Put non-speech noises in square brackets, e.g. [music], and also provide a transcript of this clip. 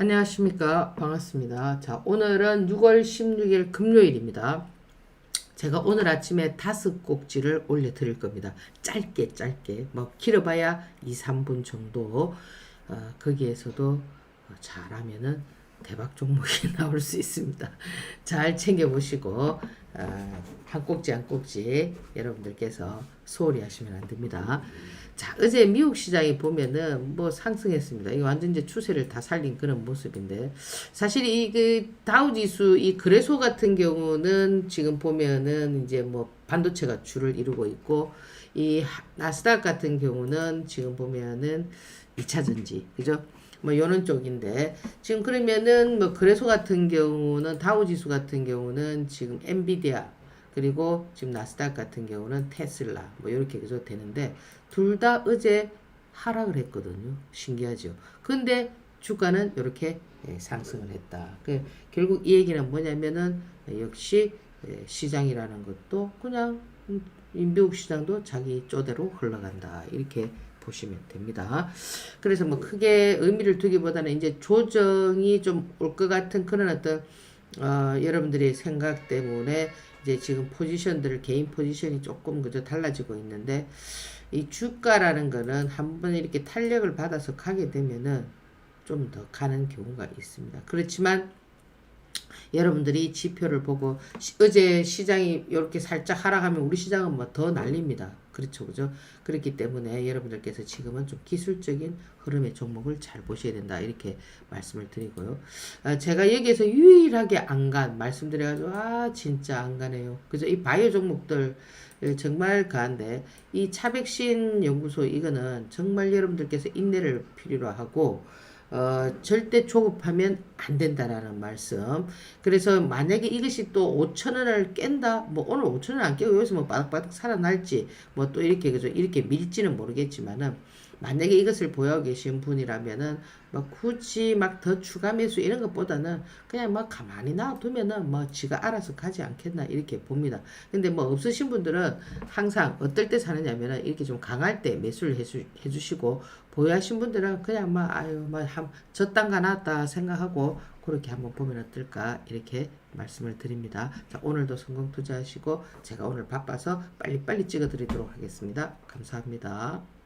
안녕하십니까. 반갑습니다. 자, 오늘은 6월 16일 금요일입니다. 제가 오늘 아침에 다섯 꼭지를 올려 드릴 겁니다. 짧게, 짧게. 뭐, 길어봐야 2, 3분 정도. 어, 거기에서도 어, 잘하면은 대박 종목이 [laughs] 나올 수 있습니다. 잘 챙겨 보시고, 어, 한 꼭지 한 꼭지 여러분들께서 소홀히 하시면 안 됩니다. 자, 어제 미국 시장이 보면은 뭐 상승했습니다. 이거 완전 이제 추세를 다 살린 그런 모습인데 사실 이 그 다우 지수 이 거래소 같은 경우는 지금 보면은 이제 뭐 반도체가 주를 이루고 있고 이 하- 나스닥 같은 경우는 지금 보면은 2차 전지 그죠? 뭐 요런 쪽인데 지금 그러면은 뭐 거래소 같은 경우는 다우 지수 같은 경우는 지금 엔비디아 그리고 지금 나스닥 같은 경우는 테슬라 뭐 이렇게 그저 되는데 둘 다 어제 하락을 했거든요. 신기하죠. 근데 주가는 이렇게 예, 상승을 했다. 그 결국 이 얘기는 뭐냐면은 예, 역시 예, 시장이라는 것도 그냥 음, 이 미국 시장도 자기 쪼대로 흘러간다. 이렇게 보시면 됩니다. 그래서 뭐 크게 의미를 두기보다는 이제 조정이 좀 올 것 같은 그런 어떤 어, 여러분들의 생각 때문에 이제 지금 포지션들을 개인 포지션이 조금 그저 달라지고 있는데 이 주가라는 거는 한번 이렇게 탄력을 받아서 가게 되면은 좀 더 가는 경우가 있습니다. 그렇지만 여러분들이 지표를 보고 시- 어제 시장이 이렇게 살짝 하락하면 우리 시장은 뭐더 날립니다. 그렇죠, 그죠? 그렇기 때문에 여러분들께서 지금은 좀 기술적인 흐름의 종목을 잘 보셔야 된다 이렇게 말씀을 드리고요. 아, 제가 여기에서 유일하게 안 간 말씀드려가지고 아 진짜 안 가네요. 그죠? 이 바이오 종목들 정말 가는데 이 차백신 연구소 이거는 정말 여러분들께서 인내를 필요로 하고 어, 절대 조급하면 안 된다라는 말씀. 그래서 만약에 이것이 또 5천 원을 깬다, 뭐 오늘 5천 원 안 깨고 여기서 뭐 바닥바닥 살아날지, 뭐 또 이렇게 그죠 이렇게 밀지는 모르겠지만은 만약에 이것을 보여 계신 분이라면은 뭐 굳이 막 더 추가 매수 이런 것보다는 그냥 뭐 가만히 놔두면은 뭐 지가 알아서 가지 않겠나 이렇게 봅니다. 근데 뭐 없으신 분들은 항상 어떨 때 사느냐면은 이렇게 좀 강할 때 매수를 해주, 해주시고 보유하신 분들은 그냥 뭐 아유 뭐한 저딴가 놨다 생각하고 그렇게 한번 보면 어떨까 이렇게 말씀을 드립니다. 자 오늘도 성공 투자하시고 제가 오늘 바빠서 빨리빨리 찍어드리도록 하겠습니다. 감사합니다.